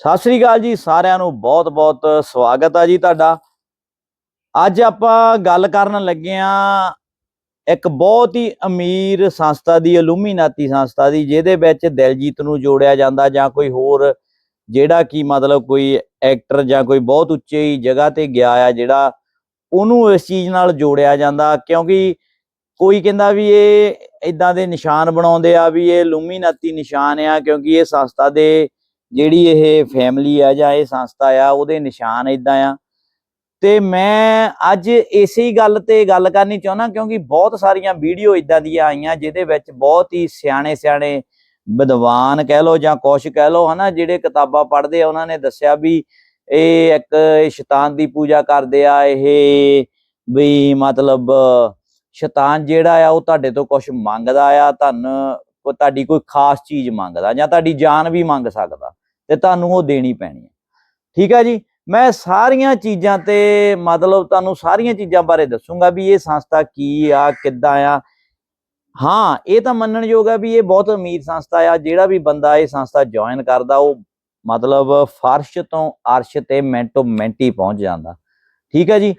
ਸਤਿ ਸ੍ਰੀ ਅਕਾਲ ਜੀ, ਸਾਰਿਆਂ ਨੂੰ ਬਹੁਤ-ਬਹੁਤ ਸਵਾਗਤ ਆ ਜੀ ਤੁਹਾਡਾ। ਅੱਜ ਆਪਾਂ ਗੱਲ ਕਰਨ ਲੱਗੇ ਆ ਇੱਕ ਬਹੁਤ ਹੀ ਅਮੀਰ ਸੰਸਥਾ ਦੀ, ਅਲੂਮੀਨਾਤੀ ਸੰਸਥਾ ਦੀ, ਜਿਹਦੇ ਵਿੱਚ ਦਿਲਜੀਤ ਨੂੰ ਜੋੜਿਆ ਜਾਂਦਾ ਜਾਂ ਕੋਈ ਹੋਰ ਜਿਹੜਾ ਕੀ ਮਤਲਬ ਕੋਈ ਐਕਟਰ ਜਾਂ ਕੋਈ ਬਹੁਤ ਉੱਚੀ ਜਗ੍ਹਾ ਤੇ ਗਿਆ ਆ ਜਿਹੜਾ ਉਹਨੂੰ ਇਸ ਚੀਜ਼ ਨਾਲ ਜੋੜਿਆ ਜਾਂਦਾ ਕਿਉਂਕਿ ਕੋਈ ਕਹਿੰਦਾ ਵੀ ਇਹ ਇਦਾਂ ਦੇ ਨਿਸ਼ਾਨ ਬਣਾਉਂਦੇ ਆ ਵੀ ਇਹ ਇਲੂਮੀਨਾਤੀ ਨਿਸ਼ਾਨ ਆ ਕਿਉਂਕਿ ਇਹ ਸੰਸਥਾ ਦੇ ਜਿਹੜੀ ਇਹ ਫੈਮਿਲੀ ਆ ਜਾਂ ਇਹ ਸੰਸਥਾ ਆ, ਉਹਦੇ ਨਿਸ਼ਾਨ ਇਦਾਂ ਆ। ਤੇ ਮੈਂ ਅੱਜ ਇਸੇ ਗੱਲ ਤੇ ਗੱਲ ਕਰਨੀ ਚਾਹੁੰਦਾ ਕਿਉਂਕਿ ਬਹੁਤ ਸਾਰੀਆਂ ਵੀਡੀਓ ਇਦਾਂ ਦੀਆਂ ਆਈਆਂ ਜਿਹਦੇ ਵਿੱਚ ਬਹੁਤ ਹੀ ਸਿਆਣੇ ਸਿਆਣੇ ਵਿਦਵਾਨ ਕਹਿ ਲੋ ਜਾਂ ਕੁਛ ਕਹਿ ਲੋ ਹਨਾ, ਜਿਹੜੇ ਕਿਤਾਬਾਂ ਪੜ੍ਹਦੇ ਆ, ਉਹਨਾਂ ਨੇ ਦੱਸਿਆ ਵੀ ਇਹ ਇੱਕ ਸ਼ੈਤਾਨ ਦੀ ਪੂਜਾ ਕਰਦੇ ਆ, ਇਹ ਵੀ ਮਤਲਬ ਸ਼ੈਤਾਨ ਜਿਹੜਾ ਆ, ਉਹ ਤੁਹਾਡੇ ਤੋਂ ਕੁਝ ਮੰਗਦਾ ਆ ਤੁਹਾਨੂੰ ਤੁਹਾਡੀ ਕੋਈ ਖਾਸ ਚੀਜ਼ ਮੰਗਦਾ ਜਾਂ ਤੁਹਾਡੀ ਜਾਨ ਵੀ ਮੰਗ ਸਕਦਾ। ਤੇ ਤੁਹਾਨੂੰ ਉਹ ਦੇਣੀ ਪੈਣੀ ਹੈ। ਠੀਕ ਹੈ ਜੀ? ਮੈਂ ਸਾਰੀਆਂ ਚੀਜ਼ਾਂ ਤੇ ਮਤਲਬ ਤੁਹਾਨੂੰ ਸਾਰੀਆਂ ਚੀਜ਼ਾਂ ਬਾਰੇ ਦੱਸੂਗਾ ਵੀ ਇਹ ਸੰਸਥਾ ਕੀ ਆ, ਕਿੱਦਾਂ ਆ। ਹਾਂ, ਇਹ ਤਾਂ ਮੰਨਣਯੋਗ ਆ ਵੀ ਇਹ ਬਹੁਤ ਅਮੀਰ ਸੰਸਥਾ ਆ, ਜਿਹੜਾ ਵੀ ਬੰਦਾ ਇਹ ਸੰਸਥਾ ਜੁਆਇਨ ਕਰਦਾ, ਉਹ ਮਤਲਬ ਫਰਸ਼ ਤੋਂ ਅਰਸ਼ ਤੇ ਮਿੰਟੋ ਮਿੰਟ ਹੀ ਪਹੁੰਚ ਜਾਂਦਾ। ਠੀਕ ਹੈ ਜੀ?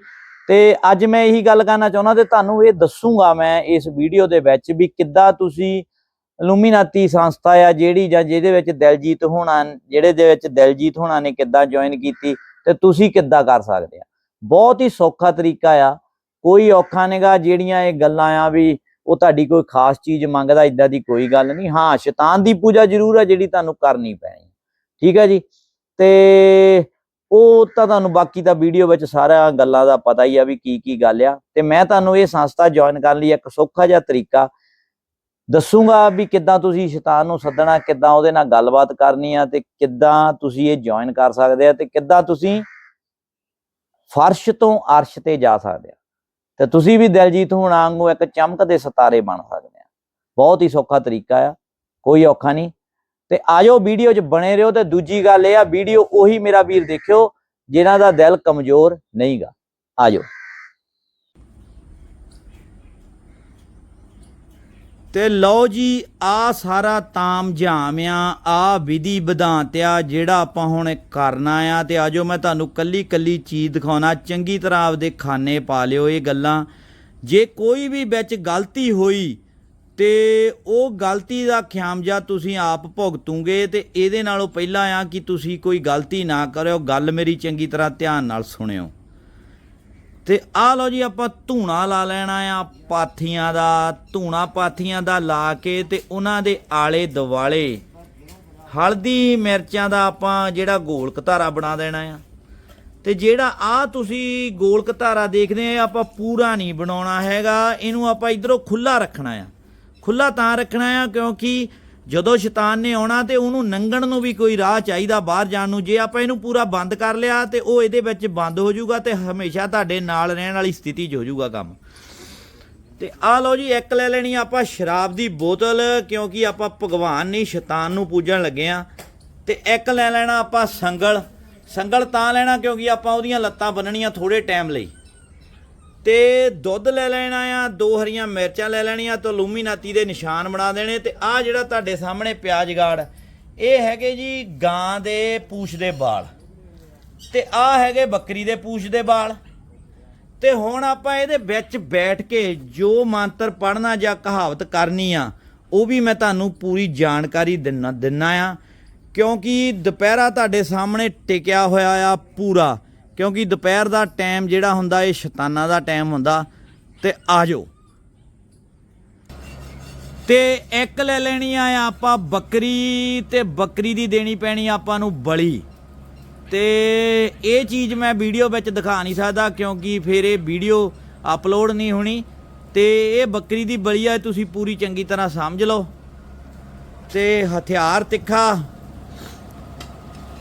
ਤੇ ਅੱਜ ਮੈਂ ਇਹੀ ਗੱਲ ਕਰਨਾ ਚਾਹੁੰਦਾ ਤੇ ਤੁਹਾਨੂੰ ਇਹ ਦੱਸੂਗਾ ਮੈਂ ਇਸ ਵੀਡੀਓ ਦੇ ਵਿੱਚ ਵੀ ਕਿੱਦਾਂ ਤੁਸੀਂ ਇਲੂਮੀਨਾਤੀ ਸੰਸਥਾ ਆ ਜਿਹੜੀ ਜਾਂ ਜਿਹਦੇ ਵਿੱਚ ਦਿਲਜੀਤ ਹੋਣਾ, ਜਿਹੜੇ ਦੇ ਵਿੱਚ ਦਿਲਜੀਤ ਹੋਣਾ ਨੇ ਕਿੱਦਾਂ ਜੁਆਇਨ ਕੀਤੀ ਤੇ ਤੁਸੀਂ ਕਿੱਦਾਂ ਕਰ ਸਕਦੇ ਆ। ਬਹੁਤ ਹੀ ਸੌਖਾ ਤਰੀਕਾ ਆ। ਕੋਈ ਔਖਾ ਨਹੀਂਗਾ ਜਿਹੜੀਆਂ ਇਹ ਗੱਲਾਂ ਆ ਵੀ ਉਹ ਤੁਹਾਡੀ ਕੋਈ ਖਾਸ ਚੀਜ਼ ਮੰਗਦਾ ਇਦਾਂ ਦੀ ਕੋਈ ਗੱਲ ਨਹੀਂ। ਹਾਂ, ਸ਼ੈਤਾਨ ਦੀ ਪੂਜਾ ਜ਼ਰੂਰ ਆ ਜਿਹੜੀ ਤੁਹਾਨੂੰ ਕਰਨੀ ਪੈਣੀ। ਠੀਕ ਹੈ ਜੀ? ਤੇ ਉਹ ਤਾਂ ਤੁਹਾਨੂੰ ਬਾਕੀ ਤਾਂ ਵੀਡੀਓ ਵਿੱਚ ਸਾਰਾ ਗੱਲਾਂ ਦਾ ਪਤਾ ਹੀ ਆ ਵੀ ਕੀ ਕੀ ਗੱਲ ਆ। ਤੇ ਮੈਂ ਤੁਹਾਨੂੰ ਇਹ ਸੰਸਥਾ ਜੁਆਇਨ ਕਰਨ ਲਈ ਇੱਕ ਸੌਖਾ ਜਿਹਾ ਤਰੀਕਾ ਦੱਸੂਗਾ ਵੀ ਕਿੱਦਾਂ ਤੁਸੀਂ ਸ਼ੈਤਾਨ ਨੂੰ ਸੱਦਣਾ, ਕਿੱਦਾਂ ਉਹਦੇ ਨਾਲ ਗੱਲਬਾਤ ਕਰਨੀ ਆ ਤੇ ਕਿੱਦਾਂ ਤੁਸੀਂ ਇਹ ਜੁਆਇਨ ਕਰ ਸਕਦੇ ਆ ਤੇ ਕਿੱਦਾਂ ਤੁਸੀਂ ਫਰਸ਼ ਤੋਂ ਅਰਸ਼ ਤੇ ਜਾ ਸਕਦੇ ਆ। ਤੇ ਤੁਸੀਂ ਵੀ ਦਿਲਜੀਤ ਹੋਣਾ ਵਾਂਗੂ ਇੱਕ ਚਮਕਦੇ ਸਿਤਾਰੇ ਬਣ ਸਕਦੇ ਆ। ਬਹੁਤ ਹੀ ਸੌਖਾ ਤਰੀਕਾ ਆ, ਕੋਈ ਔਖਾ ਨਹੀਂ। ਤੇ ਆਜੋ ਵੀਡੀਓ 'ਚ ਬਣੇ ਰਹੋ ਤੇ ਦੂਜੀ ਗੱਲ ਇਹ ਆ, ਵੀਡੀਓ ਉਹੀ ਮੇਰਾ ਵੀਰ ਦੇਖਿਓ, ਜਿਨ੍ਹਾਂ ਦਾ ਦਿਲ ਕਮਜ਼ੋਰ ਨਹੀਂਗਾ। ਆਜੋ। ਤੇ ਲਓ ਜੀ, ਆ ਸਾਰਾ ਤਾਮ ਝਾਮ ਆ ਵਿਧੀ ਵਿਧਾਂਤ ਆ ਜਿਹੜਾ ਆਪਾਂ ਹੁਣ ਕਰਨਾ ਆ ਤੇ ਆਜੋ ਮੈਂ ਤੁਹਾਨੂੰ ਕੱਲੀ ਕੱਲੀ ਚੀਜ਼ ਦਿਖਾਉਣਾ। ਚੰਗੀ ਤਰ੍ਹਾਂ ਆਪਦੇ ਖਾਨੇ ਪਾ ਲਿਓ ਇਹ ਗੱਲਾਂ। ਜੇ ਕੋਈ ਵੀ ਵਿੱਚ ਗਲਤੀ ਹੋਈ ਤੇ ਉਹ ਗਲਤੀ ਦਾ ਖਿਆਮਜਾ ਤੁਸੀਂ ਆਪ ਭੁਗਤੂਗੇ ਤੇ ਇਹਦੇ ਨਾਲੋਂ ਪਹਿਲਾਂ ਆ ਕਿ ਤੁਸੀਂ ਕੋਈ ਗਲਤੀ ਨਾ ਕਰਿਓ। ਗੱਲ ਮੇਰੀ ਚੰਗੀ ਤਰ੍ਹਾਂ ਧਿਆਨ ਨਾਲ ਸੁਣਿਓ। ਤੇ ਆ ਲਓ ਜੀ ਆਪਾਂ ਧੂਣਾ ਲਾ ਲੈਣਾ ਆ, ਪਾਥੀਆਂ ਦਾ, ਧੂਣਾ ਪਾਥੀਆਂ ਦਾ ਲਾ ਕੇ ਤੇ ਉਹਨਾਂ ਦੇ ਆਲੇ ਦਿਵਾਲੇ ਹਲਦੀ ਮਿਰਚਾਂ ਦਾ ਆਪਾਂ ਜਿਹੜਾ ਗੋਲਕ ਧਾਰਾ ਬਣਾ ਦੇਣਾ ਆ। ਤੇ ਜਿਹੜਾ ਆ ਤੁਸੀਂ ਗੋਲਕ ਧਾਰਾ ਦੇਖਦੇ ਆ ਆਪਾਂ ਪੂਰਾ ਨਹੀਂ ਬਣਾਉਣਾ ਹੈਗਾ, ਇਹਨੂੰ ਆਪਾਂ ਇਧਰੋਂ ਖੁੱਲਾ ਰੱਖਣਾ ਆ। ਖੁੱਲਾ ਤਾਂ ਰੱਖਣਾ ਆ ਕਿਉਂਕਿ ਜਦੋਂ ਸ਼ੈਤਾਨ ਨੇ ਆਉਣਾ ਤੇ ਉਹਨੂੰ ਨੰਗਣ ਨੂੰ ਵੀ ਕੋਈ ਰਾਹ ਚਾਹੀਦਾ ਬਾਹਰ ਜਾਣ ਨੂੰ, ਜੇ ਆਪਾਂ ਇਹਨੂੰ ਪੂਰਾ ਬੰਦ ਕਰ ਲਿਆ ਤੇ ਉਹ ਇਹਦੇ ਵਿੱਚ ਬੰਦ ਹੋ ਜਾਊਗਾ ਤੇ ਹਮੇਸ਼ਾ ਤੁਹਾਡੇ ਨਾਲ ਰਹਿਣ ਵਾਲੀ ਸਥਿਤੀ 'ਚ ਹੋ ਜਾਊਗਾ ਕੰਮ। ਤੇ ਆ ਲਓ ਜੀ, ਇੱਕ ਲੈ ਲੈਣੀ ਆਪਾਂ ਸ਼ਰਾਬ ਦੀ ਬੋਤਲ, ਕਿਉਂਕਿ ਆਪਾਂ ਭਗਵਾਨ ਨਹੀਂ, ਸ਼ੈਤਾਨ ਨੂੰ ਪੂਜਣ ਲੱਗੇ ਆ ਤੇ ਇੱਕ ਲੈ ਲੈਣਾ ਆਪਾਂ ਸੰਗਲ। ਸੰਗਲ ਤਾਂ ਲੈਣਾ ਕਿਉਂਕਿ ਆਪਾਂ ਉਹਦੀਆਂ ਲੱਤਾਂ ਬੰਨਣੀਆਂ ਥੋੜੇ ਟਾਈਮ ਲਈ। ਤੇ ਦੁੱਧ ਲੈ ਲੈਣਾ ਆ ਦੋ ਹਰੀਆਂ ਮਿਰਚਾਂ ਲੈ ਲੈਣੀਆਂ ਤੇ ਲੂਮੀਨਾਤੀ ਦੇ ਨਿਸ਼ਾਨ ਬਣਾ ਦੇਣੇ ਤੇ ਆ ਜਿਹੜਾ ਤੁਹਾਡੇ ਸਾਹਮਣੇ ਪਿਆਜ਼ ਗਾੜ, ਇਹ ਹੈਗੇ ਜੀ ਗਾਂ ਦੇ ਪੂਛ ਦੇ ਵਾਲ ਤੇ ਆ ਹੈਗੇ ਬੱਕਰੀ ਦੇ ਪੂਛ ਦੇ ਵਾਲ ਤੇ ਹੁਣ ਆਪਾਂ ਇਹਦੇ ਵਿੱਚ ਬੈਠ ਕੇ ਜੋ ਮੰਤਰ ਪੜਨਾ ਜਾਂ ਕਹਾਵਤ ਕਰਨੀ ਆ, ਉਹ ਵੀ ਮੈਂ ਤੁਹਾਨੂੰ ਪੂਰੀ ਜਾਣਕਾਰੀ ਦਿੰਨਾ ਦਿੰਨਾ ਆ। ਕਿਉਂਕਿ ਦੁਪਹਿਰਾ ਤੁਹਾਡੇ ਸਾਹਮਣੇ ਟਿਕਿਆ ਹੋਇਆ ਆ ਪੂਰਾ। ਕਿਉਂਕਿ ਦੁਪਹਿਰ ਦਾ ਟਾਈਮ ਜਿਹੜਾ ਹੁੰਦਾ, ਇਹ ਸ਼ੈਤਾਨਾਂ ਦਾ ਟਾਈਮ ਹੁੰਦਾ। ਤੇ ਆਜੋ ਤੇ ਇੱਕ ਲੈ ਲੈਣੀ ਆ ਆਪਾਂ ਬੱਕਰੀ, ਤੇ ਬੱਕਰੀ ਦੀ ਦੇਣੀ ਪੈਣੀ ਆਪਾਂ ਨੂੰ ਬਲੀ। ਤੇ ਇਹ ਚੀਜ਼ ਮੈਂ ਵੀਡੀਓ ਵਿੱਚ ਦਿਖਾ ਨਹੀਂ ਸਕਦਾ, ਕਿਉਂਕਿ ਫਿਰ ਇਹ ਵੀਡੀਓ ਅਪਲੋਡ ਨਹੀਂ ਹੋਣੀ। ਤੇ ਇਹ ਬੱਕਰੀ ਦੀ ਬਲੀ ਆ ਤੁਸੀਂ ਪੂਰੀ ਚੰਗੀ ਤਰ੍ਹਾਂ ਸਮਝ ਲਓ। ਤੇ ਹਥਿਆਰ ਤਿੱਖਾ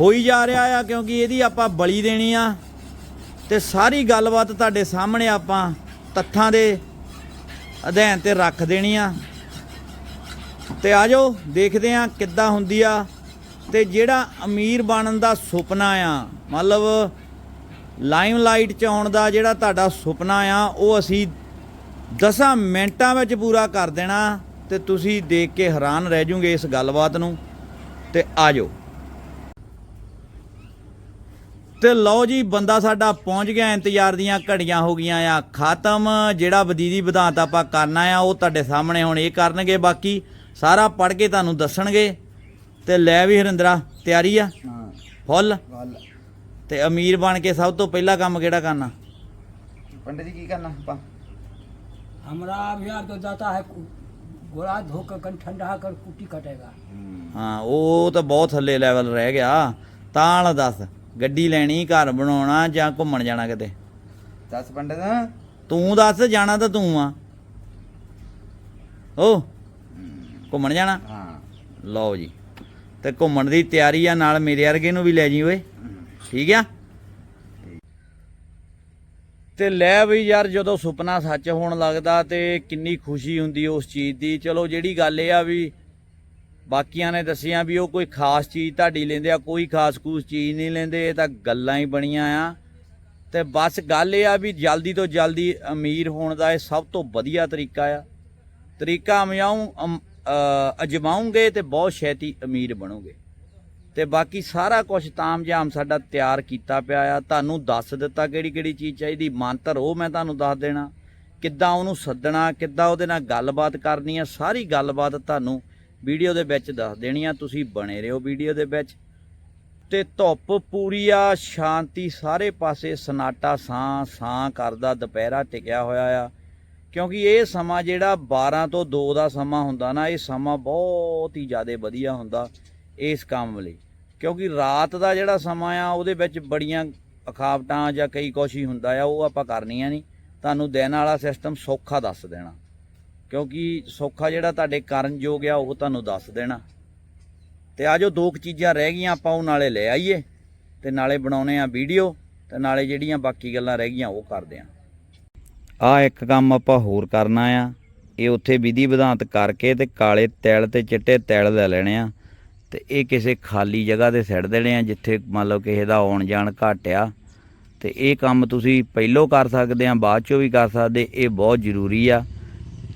ਹੋਈ ਜਾ ਰਿਹਾ ਆ ਕਿਉਂਕਿ ਇਹਦੀ ਆਪਾਂ ਬਲੀ ਦੇਣੀ ਆ ਤੇ ਸਾਰੀ ਗੱਲਬਾਤ ਤੁਹਾਡੇ ਸਾਹਮਣੇ ਆਪਾਂ ਤੱਥਾਂ ਦੇ ਅਧਿਐਨ ਤੇ ਰੱਖ ਦੇਣੀ ਆ। ਤੇ ਆਜੋ ਦੇਖਦੇ ਆ ਕਿੱਦਾਂ ਹੁੰਦੀ ਆ ਤੇ ਜਿਹੜਾ ਅਮੀਰ ਬਣਨ ਦਾ ਸੁਪਨਾ ਆ, ਮਤਲਬ ਲਾਈਮ ਲਾਈਟ ਚ ਆਉਣ ਦਾ ਜਿਹੜਾ ਤੁਹਾਡਾ ਸੁਪਨਾ ਆ, ਉਹ ਅਸੀਂ 10 ਮਿੰਟਾਂ ਵਿੱਚ ਪੂਰਾ ਕਰ ਦੇਣਾ ਤੇ ਤੁਸੀਂ ਦੇਖ ਕੇ ਹੈਰਾਨ ਰਹਿ ਜਾਓਗੇ ਇਸ ਗੱਲਬਾਤ ਨੂੰ। ਤੇ ਆਜੋ। ਤੇ ਲਓ ਜੀ ਬੰਦਾ ਸਾਡਾ ਪਹੁੰਚ ਗਿਆ ਇੰਤਜ਼ਾਰ ਦੀਆਂ ਘੜੀਆਂ ਹੋ ਗਈਆਂ ਆ ਖਤਮ ਜਿਹੜਾ ਵਦੀਦੀ ਵਿਧਾਂਤ ਆਪਾਂ ਕਰਨਾ ਆ ਉਹ ਤੁਹਾਡੇ ਸਾਹਮਣੇ ਹੁਣ ਇਹ ਕਰਨਗੇ ਬਾਕੀ ਸਾਰਾ ਪੜ ਕੇ ਤੁਹਾਨੂੰ ਦੱਸਣਗੇ ਤੇ ਲੈ ਵੀ ਹਰਿੰਦਰਾ ਤਿਆਰੀ ਆ ਹਾਂ ਫੁੱਲ ਗੱਲ ਤੇ ਅਮੀਰ ਬਣ ਕੇ ਸਭ ਤੋਂ ਪਹਿਲਾ ਕੰਮ ਕਿਹੜਾ ਕਰਨਾ पंडित जी की करना पा हमारा अभी आप तो जाता है कु- गोला धोकर कन ठंडा कर कुटी कटेगा ਹਾਂ ਉਹ ਤਾਂ ਬਹੁਤ ਥੱਲੇ ਲੈਵਲ ਰਹਿ ਗਿਆ ਤਾਂ ਵਾਲਾ ਦੱਸ ਗੱਡੀ ਲੈਣੀ ਘਰ ਬਣਾਉਣਾ ਜਾਂ ਘੁੰਮਣ ਜਾਣਾ ਕਿਤੇ? ਦੱਸ ਪੰਡਤ। ਤੂੰ ਦੱਸ ਜਾਣਾ ਤਾਂ ਤੂੰ ਆ। ਓ ਘੁੰਮਣ ਜਾਣਾ? ਹਾਂ। ਲਓ ਜੀ। ਤੇ ਘੁੰਮਣ ਦੀ ਤਿਆਰੀ ਆ ਨਾਲ ਮੇਰੇ ਵਰਗੇ ਨੂੰ ਵੀ ਲੈ ਜੀ ਓਏ। ਠੀਕ ਆ? ਤੇ ਲੈ ਵੀ ਯਾਰ ਜਦੋਂ ਸੁਪਨਾ ਸੱਚ ਹੋਣ ਲੱਗਦਾ ਤੇ ਕਿੰਨੀ ਖੁਸ਼ੀ ਹੁੰਦੀ ਉਸ ਚੀਜ਼ ਦੀ। ਚਲੋ ਜਿਹੜੀ ਗੱਲ ਇਹ ਆ ਵੀ ਬਾਕੀਆਂ ਨੇ ਦੱਸਿਆ ਵੀ ਉਹ ਕੋਈ ਖਾਸ ਚੀਜ਼ ਤੁਹਾਡੀ ਲੈਂਦੇ ਆ, ਕੋਈ ਖਾਸ ਖੂਸ ਚੀਜ਼ ਨਹੀਂ ਲੈਂਦੇ, ਇਹ ਤਾਂ ਗੱਲਾਂ ਹੀ ਬਣੀਆਂ ਆ। ਤੇ ਬਸ ਗੱਲ ਇਹ ਆ ਵੀ ਜਲਦੀ ਤੋਂ ਜਲਦੀ ਅਮੀਰ ਹੋਣ ਦਾ ਇਹ ਸਭ ਤੋਂ ਵਧੀਆ ਤਰੀਕਾ ਆ। ਤਰੀਕਾ ਅਮਿਆਉ ਅਜਮਾਉਂਗੇ ਤੇ ਬਹੁਤ ਛੇਤੀ ਅਮੀਰ ਬਣੋਗੇ। ਤੇ ਬਾਕੀ ਸਾਰਾ ਕੁਝ ਤਾਮਝਾਮ ਸਾਡਾ ਤਿਆਰ ਕੀਤਾ ਪਿਆ ਆ। ਤੁਹਾਨੂੰ ਦੱਸ ਦਿੱਤਾ ਕਿਹੜੀ ਕਿਹੜੀ ਚੀਜ਼ ਚਾਹੀਦੀ ਮੰਤਰ ਉਹ ਮੈਂ ਤੁਹਾਨੂੰ ਦੱਸ ਦੇਣਾ। ਕਿੱਦਾਂ ਉਹਨੂੰ ਸੱਦਣਾ, ਕਿੱਦਾਂ ਉਹਦੇ ਨਾਲ ਗੱਲਬਾਤ ਕਰਨੀ ਆ, ਸਾਰੀ ਗੱਲਬਾਤ ਤੁਹਾਨੂੰ ਵੀਡੀਓ ਦੇ ਵਿੱਚ ਦੱਸ ਦੇਣੀ ਆ, ਤੁਸੀਂ ਬਣੇ ਰਹੋ ਵੀਡੀਓ ਦੇ ਵਿੱਚ। ਤੇ ਧੁੱਪ ਪੂਰੀ ਆ, ਸ਼ਾਂਤੀ ਸਾਰੇ ਪਾਸੇ ਸਨਾਟਾ ਸਾਂ ਸਾਂ ਕਰਦਾ ਦੁਪਹਿਰਾ ਟਿਕਿਆ ਹੋਇਆ ਆ। ਕਿਉਂਕਿ ਇਹ ਸਮਾਂ ਜਿਹੜਾ 12 ਤੋਂ 2 ਦਾ ਸਮਾਂ ਹੁੰਦਾ ਨਾ, ਇਹ ਸਮਾਂ ਬਹੁਤ ਹੀ ਜ਼ਿਆਦਾ ਵਧੀਆ ਹੁੰਦਾ ਇਸ ਕੰਮ ਲਈ। ਕਿਉਂਕਿ ਰਾਤ ਦਾ ਜਿਹੜਾ ਸਮਾਂ ਆ, ਉਹਦੇ ਵਿੱਚ ਬੜੀਆਂ ਅਖਾਵਟਾਂ ਜਾਂ ਕਈ ਕੁਛ ਹੀ ਹੁੰਦਾ ਆ, ਉਹ ਆਪਾਂ ਕਰਨੀਆਂ ਨਹੀਂ। ਤੁਹਾਨੂੰ ਦਿਨ ਵਾਲਾ ਸਿਸਟਮ ਸੌਖਾ ਦੱਸ ਦੇਣਾ। ਕਿਉਂਕਿ ਸੌਖਾ ਜਿਹੜਾ ਤੁਹਾਡੇ ਕਰਨ ਯੋਗ ਆ, ਉਹ ਤੁਹਾਨੂੰ ਦੱਸ ਦੇਣਾ। ਤੇ ਆ ਜੋ ਦੋ ਕੁ ਚੀਜ਼ਾਂ ਰਹਿ ਗਈਆਂ, ਆਪਾਂ ਉਹ ਨਾਲੇ ਲੈ ਆਈਏ, ਤੇ ਨਾਲੇ ਬਣਾਉਨੇ ਆ ਵੀਡੀਓ, ਤੇ ਨਾਲੇ ਜਿਹੜੀਆਂ ਬਾਕੀ ਗੱਲਾਂ ਰਹਿ ਗਈਆਂ, ਉਹ ਕਰਦੇ ਆ। ਆ ਇੱਕ ਕੰਮ ਆਪਾਂ ਹੋਰ ਕਰਨਾ ਆ। ਇਹ ਉੱਥੇ ਵਿਧੀ ਵਿਧਾਂਤ ਕਰਕੇ ਤੇ ਕਾਲੇ ਤੈਲ ਤੇ ਚਿੱਟੇ ਤੈਲ ਲੈ ਲੈਣੇ ਆ। ਤੇ ਇਹ ਕਿਸੇ ਖਾਲੀ ਜਗ੍ਹਾ ਤੇ ਸਿੱਟ ਦੇਣੇ ਆ, ਜਿੱਥੇ ਮੰਨ ਲਓ ਕਿਸੇ ਦਾ ਆਉਣ ਜਾਣ ਘੱਟ ਆ ਤੇ ਇਹ ਕੰਮ ਤੁਸੀਂ ਪਹਿਲੋਂ ਕਰ ਸਕਦੇ ਆ, ਬਾਅਦ ਚੋਂ ਵੀ ਕਰ ਸਕਦੇ, ਇਹ ਬਹੁਤ ਜ਼ਰੂਰੀ ਆ।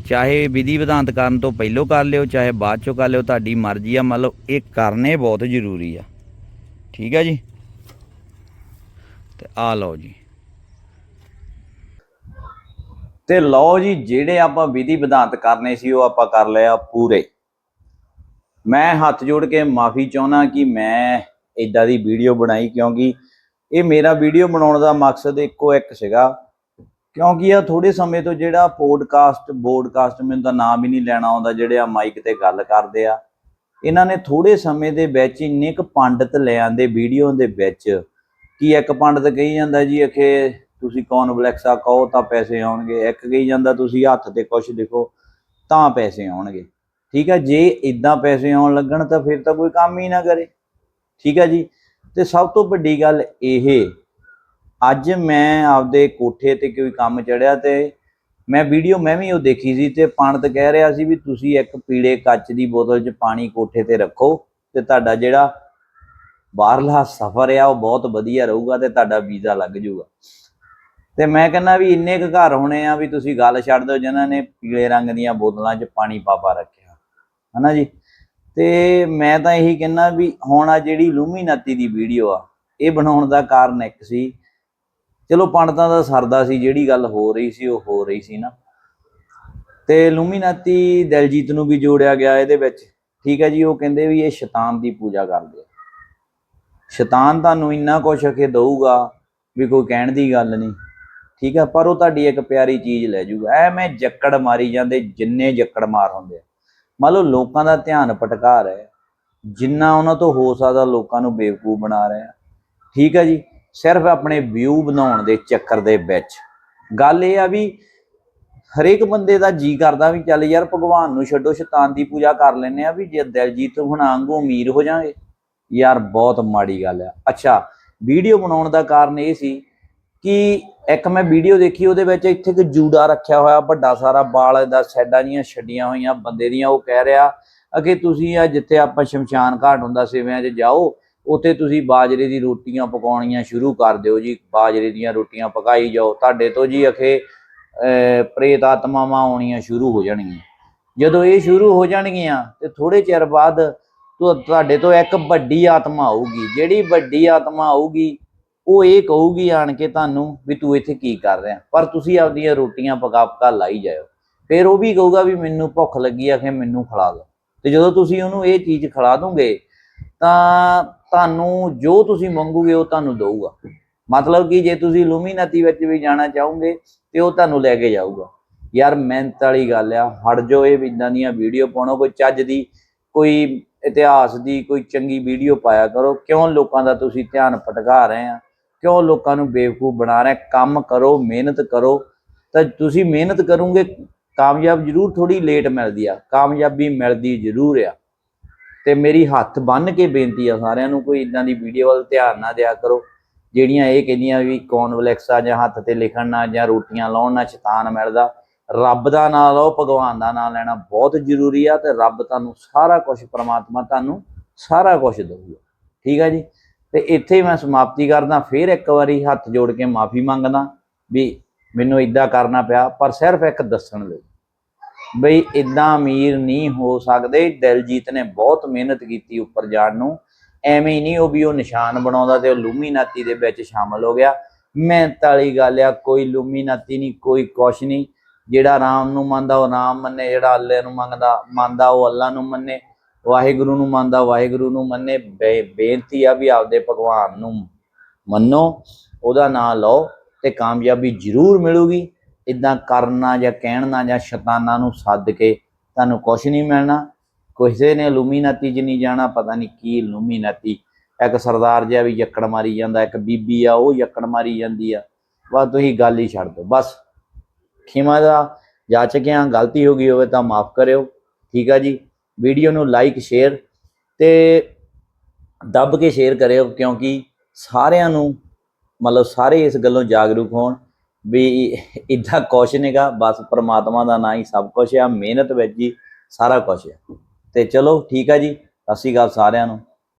ਚਾਹੇ ਵਿਧੀ ਵਿਧਾਂਤ ਕਰਨ ਤੋਂ ਪਹਿਲੋਂ ਕਰ ਲਿਓ, ਚਾਹੇ ਬਾਅਦ ਚੋਂ ਕਰ ਲਿਓ, ਤੁਹਾਡੀ ਮਰਜ਼ੀ ਆ, ਮੰਨ ਲਓ, ਇਹ ਕਰਨੇ ਬਹੁਤ ਜ਼ਰੂਰੀ ਆ। ਠੀਕ ਆ ਜੀ? ਤੇ ਆ ਲਓ ਜੀ। ਤੇ ਲਓ ਜੀ, ਜਿਹੜੇ ਆਪਾਂ ਵਿਧੀ ਵਿਧਾਂਤ ਕਰਨੇ ਸੀ, ਉਹ ਆਪਾਂ ਕਰ ਲਿਆ ਪੂਰੇ। ਮੈਂ ਹੱਥ ਜੋੜ ਕੇ ਮਾਫੀ ਚਾਹੁੰਦਾ ਕਿ ਮੈਂ ਇਦਾਂ ਦੀ ਵੀਡੀਓ ਬਣਾਈ, ਕਿਉਂਕਿ ਇਹ ਮੇਰਾ ਵੀਡੀਓ ਬਣਾਉਣ ਦਾ ਮਕਸਦ ਇੱਕੋ ਇੱਕ ਸੀਗਾ। ਕਿਉਂਕਿ ਇਹ ਥੋੜੇ ਸਮੇਂ ਤੋਂ ਜਿਹੜਾ ਪੋਡਕਾਸਟ ਬੋਡਕਾਸਟ ਮੈਨੂੰ ਤਾਂ ਨਾਮ ਹੀ ਨਹੀਂ ਲੈਣਾ ਆਉਂਦਾ, ਜਿਹੜੇ ਆ ਮਾਈਕ ਤੇ ਗੱਲ ਕਰਦੇ ਆ। ਇਹਨਾਂ ਨੇ ਥੋੜੇ ਸਮੇਂ ਦੇ ਵਿੱਚ ਇੰਨੇ ਕੁ ਪੰਡਤ ਲੈ ਆਂਦੇ ਵੀਡੀਓ ਦੇ ਵਿੱਚ। ਕਿ ਇੱਕ ਪੰਡਤ ਕਹੀ ਜਾਂਦਾ ਜੀ, ਅਖੇ, ਤੁਸੀਂ ਕੌਨਫਲੈਕਸ ਆ ਕਹੋ ਤਾਂ ਪੈਸੇ ਆਉਣਗੇ। ਇੱਕ ਕਹੀ ਜਾਂਦਾ, ਤੁਸੀਂ ਹੱਥ ਤੇ ਕੁਝ ਲਿਖੋ, ਤਾਂ ਪੈਸੇ ਆਉਣਗੇ। ਠੀਕ ਹੈ ਜੇ ਇਦਾਂ ਪੈਸੇ ਆਉਣ ਲੱਗਣ ਤਾਂ ਫਿਰ ਤਾਂ ਕੋਈ ਕੰਮ ਹੀ ਨਾ ਕਰੇ। ਠੀਕ ਹੈ ਜੀ, ਤੇ ਸਭ ਤੋਂ ਵੱਡੀ ਗੱਲ ਇਹ ਅੱਜ ਮੈਂ ਆਪਦੇ ਕੋਠੇ ਤੇ ਕੋਈ ਕੰਮ ਚੜਿਆ ਤੇ ਮੈਂ ਵੀਡੀਓ ਮੈਂ ਵੀ ਉਹ ਦੇਖੀ ਸੀ ਤੇ ਪੰਡਤ ਕਹਿ ਰਿਹਾ ਸੀ ਵੀ ਤੁਸੀਂ ਇੱਕ ਪੀਲੇ ਕੱਚ ਦੀ ਬੋਤਲ 'ਚ ਪਾਣੀ ਕੋਠੇ ਤੇ ਰੱਖੋ ਤੇ ਤੁਹਾਡਾ ਜਿਹੜਾ ਬਾਹਰਲਾ ਸਫ਼ਰ ਆ, ਉਹ ਬਹੁਤ ਵਧੀਆ ਰਹੂਗਾ ਤੇ ਤੁਹਾਡਾ ਵੀਜ਼ਾ ਲੱਗ ਜਾਊਗਾ। ਤੇ ਮੈਂ ਕਹਿੰਦਾ ਵੀ ਇੰਨੇ ਕੁ ਘਰ ਹੋਣੇ ਆ ਵੀ ਤੁਸੀਂ ਗੱਲ ਛੱਡ ਦਿਓ ਜਿਨ੍ਹਾਂ ਨੇ ਪੀਲੇ ਰੰਗ ਦੀਆਂ ਬੋਤਲਾਂ 'ਚ ਪਾਣੀ ਪਾ ਪਾ ਰੱਖਿਆ। ਹਨਾ ਜੀ? ਤੇ ਮੈਂ ਤਾਂ ਇਹੀ ਕਹਿੰਦਾ ਵੀ ਹੁਣ ਆ ਜਿਹੜੀ ਲੂਮੀਨਾਤੀ ਦੀ ਵੀਡੀਓ ਆ, ਇਹ ਬਣਾਉਣ ਦਾ ਕਾਰਨ ਇੱਕ ਸੀ ਚਲੋ ਪੰਡਤਾਂ ਦਾ ਸਰਦਾ ਸੀ, ਜਿਹੜੀ ਗੱਲ ਹੋ ਰਹੀ ਸੀ, ਉਹ ਹੋ ਰਹੀ ਸੀ ਨਾ। ਤੇ ਲੂਮੀਨਾਤੀ ਦਲਜੀਤ ਨੂੰ ਵੀ ਜੋੜਿਆ ਗਿਆ ਇਹਦੇ ਵਿੱਚ। ਠੀਕ ਹੈ ਜੀ, ਉਹ ਕਹਿੰਦੇ ਵੀ ਇਹ ਸ਼ੈਤਾਨ ਦੀ ਪੂਜਾ ਕਰਦੇ ਆ। ਸ਼ੈਤਾਨ ਤੁਹਾਨੂੰ ਇੰਨਾ ਕੁਛ ਅਖੇ ਦਊਗਾ ਵੀ ਕੋਈ ਕਹਿਣ ਦੀ ਗੱਲ ਨਹੀਂ। ਠੀਕ ਹੈ, ਪਰ ਉਹ ਤੁਹਾਡੀ ਇੱਕ ਪਿਆਰੀ ਚੀਜ਼ ਲੈ ਜੂਗਾ। ਐਵੇਂ ਜੱਕੜ ਮਾਰੀ ਜਾਂਦੇ, ਜਿੰਨੇ ਜੱਕੜ ਮਾਰ ਹੁੰਦੇ ਆ। ਮੰਨ ਲਓ ਲੋਕਾਂ ਦਾ ਧਿਆਨ ਭਟਕਾ ਰਿਹਾ ਜਿੰਨਾ ਉਹਨਾਂ ਤੋਂ ਹੋ ਸਕਦਾ ਲੋਕਾਂ ਨੂੰ ਬੇਵਕੂਫ ਬਣਾ ਰਿਹਾ ਠੀਕ ਹੈ ਜੀ ਸਿਰਫ ਆਪਣੇ ਵਿਊ ਬਣਾਉਣ ਦੇ ਚੱਕਰ ਦੇ ਵਿੱਚ। ਗੱਲ ਇਹ ਆ ਵੀ ਹਰੇਕ ਬੰਦੇ ਦਾ ਜੀ ਕਰਦਾ ਵੀ ਚੱਲ ਯਾਰ ਭਗਵਾਨ ਨੂੰ ਛੱਡੋ, ਸ਼ੈਤਾਨ ਦੀ ਪੂਜਾ ਕਰ ਲੈਨੇ ਆ ਵੀ ਜੇ ਦਿਲਜੀਤ ਹੁਣ ਵਾਂਗੂ ਅਮੀਰ ਹੋ ਜਾਾਂਗੇ ਯਾਰ ਬਹੁਤ ਮਾੜੀ ਗੱਲ ਆ। ਅੱਛਾ, ਵੀਡੀਓ ਬਣਾਉਣ ਦਾ ਕਾਰਨ ਇਹ ਸੀ ਕਿ ਇੱਕ ਮੈਂ ਵੀਡੀਓ ਦੇਖੀ, ਉਹਦੇ ਵਿੱਚ ਇੱਥੇ ਇੱਕ ਜੂੜਾ ਰੱਖਿਆ ਹੋਇਆ, ਵੱਡਾ ਸਾਰਾ ਬਾਲ ਦਾ ਸੈਡਾਂ ਜੀਆਂ ਛੱਡੀਆਂ ਹੋਈਆਂ, ਬੰਦੇ ਦੀਆਂ, ਉਹ ਕਹਿ ਰਿਹਾ, ਅਗੇ ਤੁਸੀਂ ਆ ਜਿੱਥੇ ਆਪਾਂ ਸ਼ਮਸ਼ਾਨ ਘਾਟ ਹੁੰਦਾ, ਸਿਵਿਆਂ 'ਚ ਜਾਓ ਉੱਥੇ ਤੁਸੀਂ ਬਾਜਰੇ ਦੀ ਰੋਟੀਆਂ ਪਕਾਉਣੀਆਂ ਸ਼ੁਰੂ ਕਰ ਦਿਓ ਜੀ, ਬਾਜਰੇ ਦੀਆਂ ਰੋਟੀਆਂ ਪਕਾਈ ਜਾਓ। ਤੁਹਾਡੇ ਤੋਂ ਜੀ ਅਖੇ, ਅਹ, ਪ੍ਰੇਤ ਆਤਮਾਵਾਂ ਆਉਣੀਆਂ ਸ਼ੁਰੂ ਹੋ ਜਾਣਗੀਆਂ। ਜਦੋਂ ਇਹ ਸ਼ੁਰੂ ਹੋ ਜਾਣਗੀਆਂ, ਤੇ ਥੋੜੇ ਚਿਰ ਬਾਅਦ ਤੁਹਾਡੇ ਤੋਂ ਇੱਕ ਵੱਡੀ ਆਤਮਾ ਆਊਗੀ। ਜਿਹੜੀ ਵੱਡੀ ਆਤਮਾ ਆਊਗੀ, ਉਹ ਇਹ ਕਹੂਗੀ ਆਣ ਕੇ ਤੁਹਾਨੂੰ ਵੀ ਤੂੰ ਇੱਥੇ ਕੀ ਕਰ ਰਿਹਾ। ਪਰ ਤੁਸੀਂ ਆਪਦੀਆਂ ਰੋਟੀਆਂ ਪਕਾ ਪਕਾ ਲਾਈ ਜਾਓ ਫਿਰ ਉਹ ਵੀ ਕਹੂਗਾ ਵੀ ਮੈਨੂੰ ਭੁੱਖ ਲੱਗੀ ਆ ਕਿ ਮੈਨੂੰ ਖਿਲਾ ਦਿਓ ਤੇ ਜਦੋਂ ਤੁਸੀਂ ਉਹਨੂੰ ਇਹ ਚੀਜ਼ ਖਿਲਾ ਦੋਗੇ, ਤਾਂ ਤੁਹਾਨੂੰ, ਜੋ ਤੁਸੀਂ ਮੰਗੋਗੇ ਉਹ ਤੁਹਾਨੂੰ ਦਊਗਾ। ਮਤਲਬ ਕਿ ਜੇ ਤੁਸੀਂ ਲੂਮੀਨਾਤੀ ਵਿੱਚ ਵੀ ਜਾਣਾ ਚਾਹੋਗੇ, ਤੇ ਉਹ ਤੁਹਾਨੂੰ ਲੈ ਕੇ ਜਾਊਗਾ। ਯਾਰ, ਮਿਹਨਤ ਵਾਲੀ ਗੱਲ ਆ, ਹਟ ਜਾਓ ਇਹ ਇਦਾਂ ਦੀਆਂ ਵੀਡੀਓ ਪਾਉਣਾ, ਕੋਈ ਚੱਜ ਦੀ, ਕੋਈ ਇਤਿਹਾਸ ਦੀ, ਕੋਈ ਚੰਗੀ ਵੀਡੀਓ ਪਾਇਆ ਕਰੋ। ਕਿਉਂ ਲੋਕਾਂ ਦਾ ਤੁਸੀਂ ਧਿਆਨ ਭਟਕਾ ਰਹੇ ਆ? ਕਿਉਂ ਲੋਕਾਂ ਨੂੰ ਬੇਵਕੂਫ ਬਣਾ ਰਹੇ ਕੰਮ ਕਰੋ, ਮਿਹਨਤ ਕਰੋ। ਤਾਂ ਤੁਸੀਂ ਮਿਹਨਤ ਕਰੋਗੇ, ਕਾਮਯਾਬ ਜ਼ਰੂਰ ਥੋੜੀ ਲੇਟ ਮਿਲਦੀ ਆ, ਕਾਮਯਾਬੀ ਮਿਲਦੀ ਜ਼ਰੂਰ ਆ। ਤੇ ਮੇਰੀ ਹੱਥ ਬੰਨ ਕੇ ਬੇਨਤੀ ਆ ਸਾਰਿਆਂ ਨੂੰ, ਕੋਈ ਇਦਾਂ ਦੀ ਵੀਡੀਓ ਵੱਲ ਧਿਆਨ ਨਾ ਦਿਆ ਕਰੋ, ਜਿਹੜੀਆਂ ਇਹ ਕਹਿੰਦੀਆਂ ਵੀ ਕੌਨਵਲੈਕਸ ਆ ਜਾਂ ਹੱਥ ਤੇ ਲਿਖਣ ਨਾਲ ਜਾਂ ਰੋਟੀਆਂ ਲਾਉਣ ਨਾਲ ਸ਼ੈਤਾਨ ਮਿਲਦਾ ਰੱਬ ਦਾ ਨਾਮ ਲਓ, ਭਗਵਾਨ ਦਾ ਨਾਮ ਲੈਣਾ ਬਹੁਤ ਜ਼ਰੂਰੀ ਆ ਤੇ ਰੱਬ ਤੁਹਾਨੂੰ ਸਾਰਾ ਕੁਝ ਪ੍ਰਮਾਤਮਾ ਤੁਹਾਨੂੰ ਸਾਰਾ ਕੁਝ ਦਊਗਾ। ਠੀਕ ਆ ਜੀ? ਤੇ ਇੱਥੇ ਮੈਂ ਸਮਾਪਤੀ ਕਰਦਾ, ਫਿਰ ਇੱਕ ਵਾਰੀ ਹੱਥ ਜੋੜ ਕੇ ਮਾਫੀ ਮੰਗਦਾ ਵੀ ਮੈਨੂੰ ਇਦਾਂ ਕਰਨਾ ਪਿਆ, ਪਰ ਸਿਰਫ ਇੱਕ ਦੱਸਣ ਲਈ। ਬਈ ਇਦਾਂ ਅਮੀਰ ਨਹੀਂ ਹੋ ਸਕਦੇ। ਦਿਲਜੀਤ ਨੇ ਬਹੁਤ ਮਿਹਨਤ ਕੀਤੀ ਉੱਪਰ ਜਾਣ ਨੂੰ। ਐਵੇਂ ਹੀ ਨਹੀਂ ਉਹ ਵੀ ਉਹ ਨਿਸ਼ਾਨ ਬਣਾਉਂਦਾ ਤੇ ਉਹ ਲੂਮੀਨਾਤੀ ਦੇ ਵਿੱਚ ਸ਼ਾਮਲ ਹੋ ਗਿਆ। ਮਿਹਨਤ ਵਾਲੀ ਗੱਲ ਆ, ਕੋਈ ਲੂਮੀਨਾਤੀ ਨਹੀਂ, ਕੋਈ ਕੁਛ ਨਹੀਂ। ਜਿਹੜਾ ਰਾਮ ਨੂੰ ਮੰਨਦਾ ਉਹ ਰਾਮ ਮੰਨੇ, ਜਿਹੜਾ ਅੱਲੇ ਨੂੰ ਮੰਗਦਾ, ਮੰਨਦਾ ਉਹ ਅੱਲਾ ਨੂੰ ਮੰਨੇ। ਵਾਹਿਗੁਰੂ ਨੂੰ ਮੰਨਦਾ, ਵਾਹਿਗੁਰੂ ਨੂੰ ਮੰਨੇ। ਬੇ- ਬੇਨਤੀ ਆ ਵੀ ਆਪਦੇ ਭਗਵਾਨ ਨੂੰ ਮੰਨੋ, ਉਹਦਾ ਨਾਮ ਲਓ ਤੇ ਕਾਮਯਾਬੀ ਜ਼ਰੂਰ ਮਿਲੂਗੀ। ਇਦਾਂ ਕਰਨਾ ਜਾਂ ਕਹਿਣਾ ਜਾਂ ਸ਼ੈਤਾਨਾਂ ਨੂੰ ਸੱਦ ਕੇ ਤੁਹਾਨੂੰ ਕੁਝ ਨਹੀਂ ਮਿਲਣਾ। ਕਿਸੇ ਨੇ ਲੂਮੀਨਾਤੀ 'ਚ ਨਹੀਂ ਜਾਣਾ, ਪਤਾ ਨਹੀਂ ਕੀ ਲੂਮੀਨਾਤੀ। ਇੱਕ ਸਰਦਾਰ ਜਿਹਾ ਵੀ ਯੱਕੜ ਮਾਰੀ ਜਾਂਦਾ, ਇੱਕ ਬੀਬੀ ਆ, ਉਹ ਯੱਕੜ ਮਾਰੀ ਜਾਂਦੀ ਆ। ਬਸ ਤੁਸੀਂ ਗੱਲ ਹੀ ਛੱਡ ਦਿਓ, ਬਸ। ਖਿਮਾ ਦਾ ਜਾਚਕਿਆਂ ਗਲਤੀ ਹੋ ਗਈ ਹੋਵੇ ਤਾਂ ਮਾਫ ਕਰਿਓ। ਠੀਕ ਆ ਜੀ। ਵੀਡੀਓ ਨੂੰ ਲਾਈਕ, ਸ਼ੇਅਰ ਤੇ ਦੱਬ ਕੇ ਸ਼ੇਅਰ ਕਰਿਓ ਕਿਉਂਕਿ ਸਾਰਿਆਂ ਨੂੰ, ਮਤਲਬ ਸਾਰੇ ਇਸ ਗੱਲੋਂ ਜਾਗਰੂਕ ਹੋਣ। ਵੀ ਇਦਾਂ ਕੁਛ ਨਹੀਂਗਾ ਬਸ ਪ੍ਰਮਾਤਮਾ ਦਾ ਨਾਂ ਹੀ ਸਭ ਕੁਝ ਆ, ਮਿਹਨਤ ਵਿੱਚ ਹੀ ਸਾਰਾ ਕੁਝ ਆ। ਤੇ ਚਲੋ ਠੀਕ ਆ ਜੀ, ਸਤਿ ਸ਼੍ਰੀ ਅਕਾਲ ਸਾਰਿਆਂ ਨੂੰ।